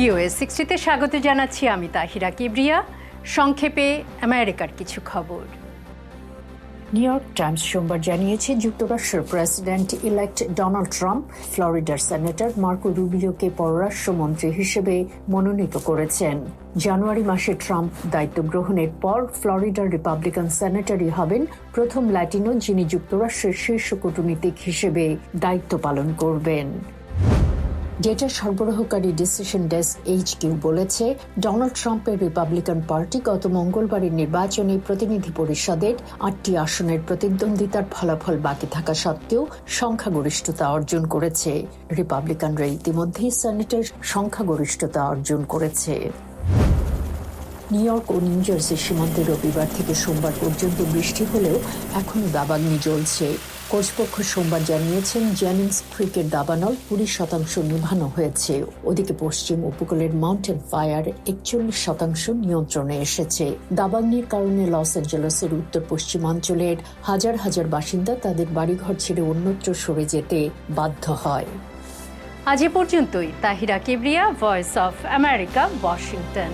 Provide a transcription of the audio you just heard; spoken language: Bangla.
ভিওএ সিক্সটিতে স্বাগত জানাচ্ছি আমি তাহিরা কিবরিয়া। সংক্ষেপে আমেরিকার কিছু খবর। নিউ ইয়র্ক টাইমস সোমবার জানিয়েছে, যুক্তরাষ্ট্রের প্রেসিডেন্ট ইলেক্ট ডোনাল্ড ট্রাম্প, ফ্লোরিডার সেনেটর মার্কো রুবিওকে পররাষ্ট্রমন্ত্রী হিসেবে মনোনীত করেছেন। জানুয়ারি মাসে ট্রাম্প দায়িত্ব গ্রহণের পর ফ্লোরিডার রিপাবলিকান সেনেটরই হবেন প্রথম ল্যাটিনো, যিনি যুক্তরাষ্ট্রের শীর্ষ কূটনীতিক হিসেবে দায়িত্ব পালন করবেন। ডেটা সরবরাহকারী ডিসিশন ডেস্ক এইচ কিউ বলেছে ডোনাল্ড ট্রাম্পের রিপাবলিকান পার্টি গত মঙ্গলবারের নির্বাচনে প্রতিনিধি পরিষদের আটটি আসনের প্রতিদ্বন্দ্বিতার ফলাফল বাকি থাকা সত্ত্বেও সংখ্যাগরিষ্ঠতা অর্জন করেছে। রিপাবলিকানরা ইতিমধ্যেই সেনেটের সংখ্যাগরিষ্ঠতা অর্জন করেছে। নিউ ইয়র্ক ও নিউ জার্সি সীমান্তে রবিবার থেকে সোমবার পর্যন্ত বৃষ্টি হলেও এখনও দাবাগ্নি জ্বলছে। কর্তৃপক্ষ সোমবার জানিয়েছেন জ্যানিংস ক্রিকের দাবানল কুড়ি শতাংশ নিভানো হয়েছে। ওদিকে পশ্চিম উপকূলের মাউন্টেন ফায়ার একচল্লিশ শতাংশ নিয়ন্ত্রণে এসেছে। দাবাগ্নির কারণে লস অ্যাঞ্জেলসের উত্তর পশ্চিমাঞ্চলের হাজার হাজার বাসিন্দা তাদের বাড়িঘর ছেড়ে অন্যত্র সরে যেতে বাধ্য হয়। আজ এ পর্যন্তই। Tahira Kibria voice of America Washington